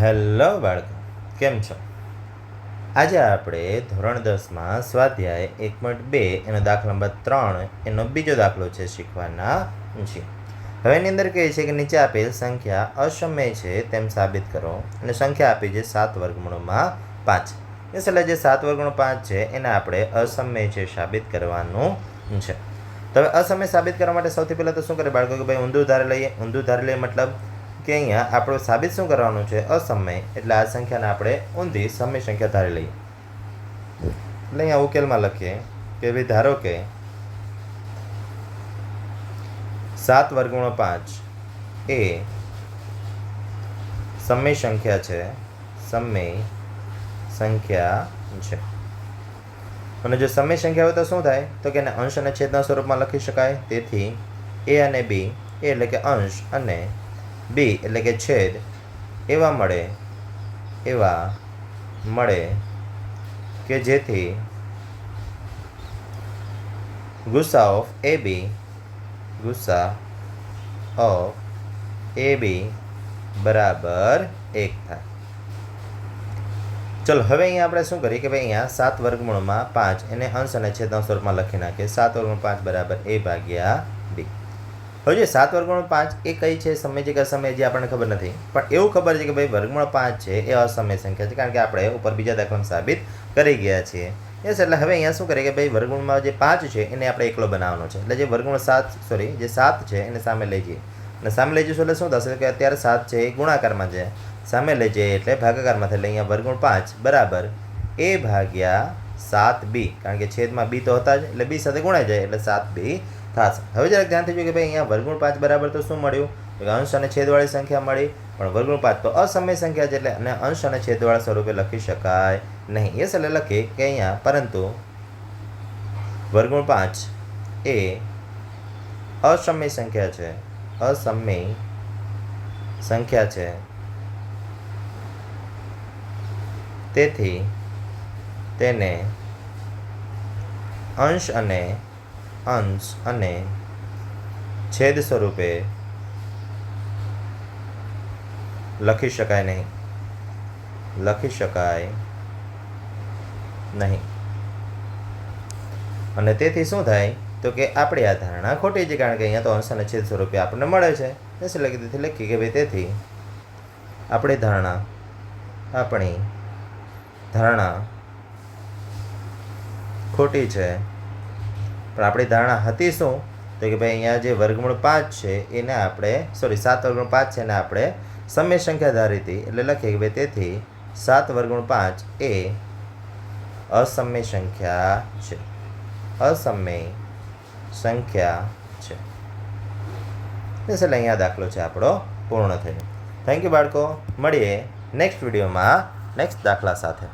Hello બાળકો, કેમ છો? આજે આપણે ધોરણ દસમાં સ્વાધ્યાય એક પોઈન્ટ બે એનો દાખલા નંબર ત્રણ એનો બીજો દાખલો છે શીખવાના છીએ. હવે એની અંદર કહે છે કે નીચે આપેલ સંખ્યા અસમય છે તેમ સાબિત કરો અને સંખ્યા આપી છે સાત વર્ગમૂળમાં પાંચ. એટલે જે સાત વર્ગમૂળ પાંચ છે એને આપણે અસમય છે સાબિત કરવાનું છે. તો હવે અસમય સાબિત કરવા માટે સૌથી પહેલાં તો શું કરે બાળકો કે ભાઈ ઊંધું ધારે લઈએ? ઊંધું ધારે લઈએ મતલબ કે અહીંયા આપણે સાબિત શું કરવાનું છે? અસમય. એટલે આ સંખ્યાને આપણે ઊંધી સમય સંખ્યા ધારી લઈએ. એટલે અહીંયા ઉકેલમાં લખીએ કે ભાઈ ધારો કે સાત વર્ગુણો પાંચ એ સમય સંખ્યા છે, સમય સંખ્યા છે. અને જો સમય સંખ્યા હોય તો શું થાય? તો કે અંશ અને છેદના સ્વરૂપમાં લખી શકાય. તેથી એ અને બી એટલે કે અંશ અને બી એટલે કે છેદ, એવા મળે એવા મળે કે જેથી ગુસ્સા ઓફ એ બી ગુસ્સા ઓફ એ બી બરાબર એક થાય. ચલો, હવે અહીંયા આપણે શું કરીએ કે ભાઈ અહીંયા સાત વર્ગમૂળમાં પાંચ, એને અંશ અને છેદના સ્વરૂપમાં લખી નાખીએ. સાત વર્ગમૂળ પાંચ બરાબર એ ભાગ્યા હવે જે સાત વર્ગમૂળ પાંચ એ કઈ છે? સમય અસમય જે આપણને ખબર નથી. પણ એવું ખબર છે કે ભાઈ વર્ગમૂળ પાંચ છે એ અસમય સંખ્યા છે, કારણ કે આપણે ઉપર બીજા દાખલામાં સાબિત કરી ગયા છીએ. યસ એટલે હવે અહીંયા શું કરીએ કે ભાઈ વર્ગમૂળમાં જે પાંચ છે એને આપણે એકલો બનાવવાનો છે. એટલે જે વર્ગમૂળ સાત સોરી જે સાત છે એને સામે લઈ જઈએ. અને સામે લઈ જઈશું એટલે શું થશે? કે અત્યારે સાત છે એ ગુણાકારમાં છે. સામે લઈ જઈએ એટલે ભાગાકારમાં એટલે અહીંયા વર્ગમૂળ પાંચ બરાબર એ ભાગ્યા સાત બી. કારણ કે છેદમાં બી તો હતા જ. એટલે બી સાથે ગુણાઈ જાય. એટલે સાત બી થશે. હવે જરાક ધ્યાનથી જોઈએ કે ભાઈ અહીંયા વર્ગુણ પાંચ બરાબર તો શું મળ્યું? તો અંશ અને છેદવાળી સંખ્યા મળી, પણ વર્ગુણ પાંચ તો અસમય સંખ્યા છે એટલે અને અંશ અને છેદવાળા સ્વરૂપે લખી શકાય નહીં. એ એટલે લખીએ કે અહીંયા, પરંતુ વર્ગુણ પાંચ એ અસમય સંખ્યા છે. અસમય સંખ્યા છે. તેથી તેને અંશ અને અંશ અને છેદ સ્વરૂપે લખી શકાય નહીં. લખી શકાય નહીં. અને તેથી શું થાય? તો કે આપણી આ ધારણા ખોટી છે, કારણ કે અહીંયા તો અંશ અને છેદ સ્વરૂપે આપણને મળે છે. એટલે કે તેથી લખી કે ભાઈ તેથી આપણી ધારણા આપણી ધારણા ખોટી છે. પણ આપણી ધારણા હતી શું? તો કે ભાઈ અહીંયા જે વર્ગમૂળ પાંચ છે, એને આપણે સોરી સાત વર્ગમૂળ પાંચ છે, એને આપણે સમય સંખ્યા ધારી હતી એટલે લખીએ કે ભાઈ તેથી સાત વર્ગમૂળ પાંચ એ અસમય સંખ્યા છે. અસમય સંખ્યા છે. એટલે અહીંયા દાખલો છે આપણો પૂર્ણ થયો. થેન્ક યુ બાળકો. મળીએ નેક્સ્ટ વિડીયોમાં નેક્સ્ટ દાખલા સાથે.